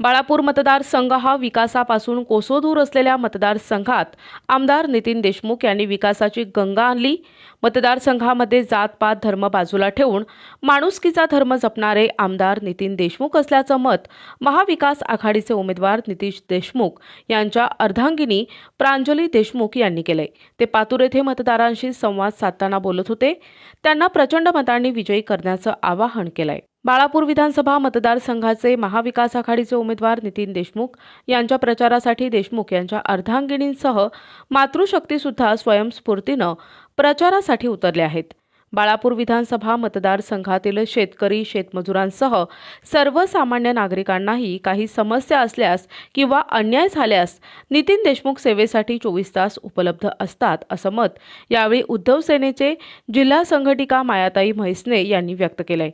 बाळापूर मतदारसंघ हा विकासापासून कोसोदूर असलेल्या मतदारसंघात आमदार नितीन देशमुख यांनी विकासाची गंगा आणली. मतदारसंघामध्ये जातपात धर्म बाजूला ठेवून माणुसकीचा धर्म जपणारे आमदार नितीन देशमुख असल्याचं मत महाविकास आघाडीचे उमेदवार नितीश देशमुख यांच्या अर्धांगिनी प्रांजली देशमुख यांनी केलंय. ते पातूर येथे मतदारांशी संवाद साधताना बोलत होते. त्यांना प्रचंड मतांनी विजयी करण्याचं आवाहन केलंय. बाळापूर विधानसभा मतदारसंघाचे महाविकास आघाडीचे उमेदवार नितीन देशमुख यांच्या प्रचारासाठी देशमुख यांच्या अर्धांगिनींसह मातृशक्तीसुद्धा स्वयंस्फूर्तीनं प्रचारासाठी उतरले आहेत. बाळापूर विधानसभा मतदारसंघातील शेतकरी शेतमजुरांसह सर्वसामान्य नागरिकांनाही काही समस्या असल्यास किंवा अन्याय झाल्यास नितीन देशमुख सेवेसाठी चोवीस तास उपलब्ध असतात असं मत यावेळी उद्धव सेनेचे जिल्हा संघटिका मायाताई म्हैसने यांनी व्यक्त केलंय.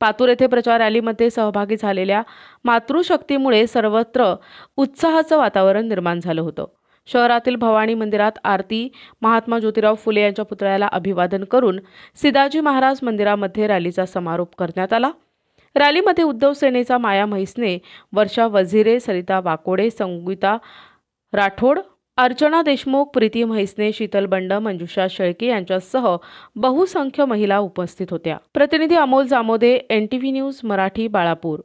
पातूर येथे प्रचार रॅलीमध्ये सहभागी झालेल्या मातृशक्तीमुळे सर्वत्र उत्साहाचं वातावरण निर्माण झालं होतं. शहरातील भवानी मंदिरात आरती महात्मा ज्योतिराव फुले यांच्या पुतळ्याला अभिवादन करून सिदाजी महाराज मंदिरामध्ये रॅलीचा समारोप करण्यात आला. रॅलीमध्ये उद्धव सेनेचा माया म्हैसने वर्षा वझिरे सरिता वाकोडे संगीता राठोड अर्चना देशमुख प्रीती म्हैसने शीतल बंड मंजुषा शेळके यांच्यासह बहुसंख्य महिला उपस्थित होत्या. प्रतिनिधी Amol Jamode N T V news Marathi Balapur.